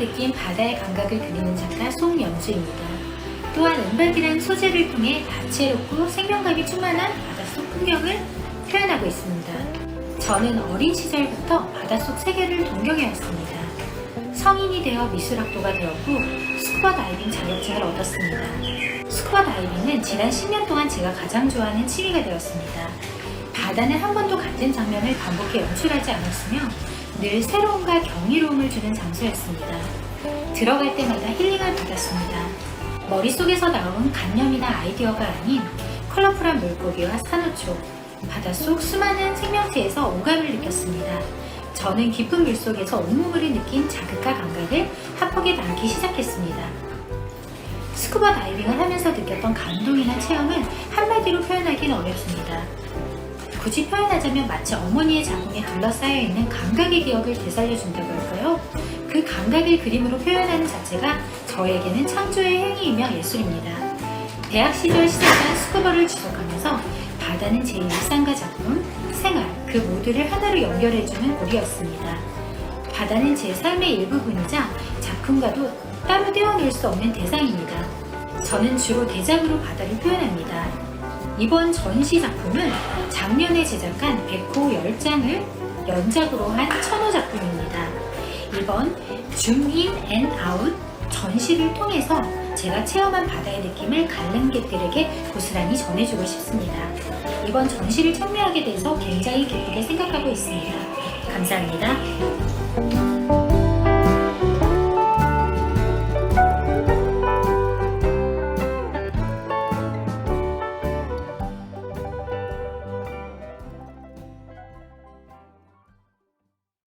느낀 바다의 감각을 그리는 작가 송영주입니다. 또한 은박이란 소재를 통해 다채롭고 생명감이 충만한 바닷속 풍경을 표현하고 있습니다. 저는 어린 시절부터 바닷속 세계를 동경해왔습니다. 성인이 되어 미술학도가 되었고 스쿠버 다이빙 자격증을 얻었습니다. 스쿠버 다이빙은 지난 10년 동안 제가 가장 좋아하는 취미가 되었습니다. 바다는 한 번도 같은 장면을 반복해 연출하지 않았으며 늘 새로움과 경이로움을 주는 장소였습니다. 들어갈 때마다 힐링을 받았습니다. 머릿속에서 나온 간념이나 아이디어가 아닌 컬러풀한 물고기와 산호초, 바닷속 수많은 생명체에서 오감을 느꼈습니다. 저는 깊은 물속에서 온몸을 느낀 자극과 감각을 한폭에 담기 시작했습니다. 스쿠버 다이빙을 하면서 느꼈던 감동이나 체험은 한마디로 표현하기는 어렵습니다. 굳이 표현하자면 마치 어머니의 자궁에 둘러싸여 있는 감각의 기억을 되살려준다고 할까요? 그 감각을 그림으로 표현하는 자체가 저에게는 창조의 행위이며 예술입니다. 대학 시절 시작한 스쿠버를 지속하면서 바다는 제 일상과 작품, 생활, 그 모두를 하나로 연결해주는 고리였습니다. 바다는 제 삶의 일부분이자 작품과도 따로 떼어놓을 수 없는 대상입니다. 저는 주로 대작으로 바다를 표현합니다. 이번 전시 작품은 작년에 제작한 100호 10장을 연작으로 한 천호 작품입니다. 이번 줌인 앤 아웃 전시를 통해서 제가 체험한 바다의 느낌을 관람객들에게 고스란히 전해주고 싶습니다. 이번 전시를 참여하게 돼서 굉장히 기쁘게 생각하고 있습니다. 감사합니다.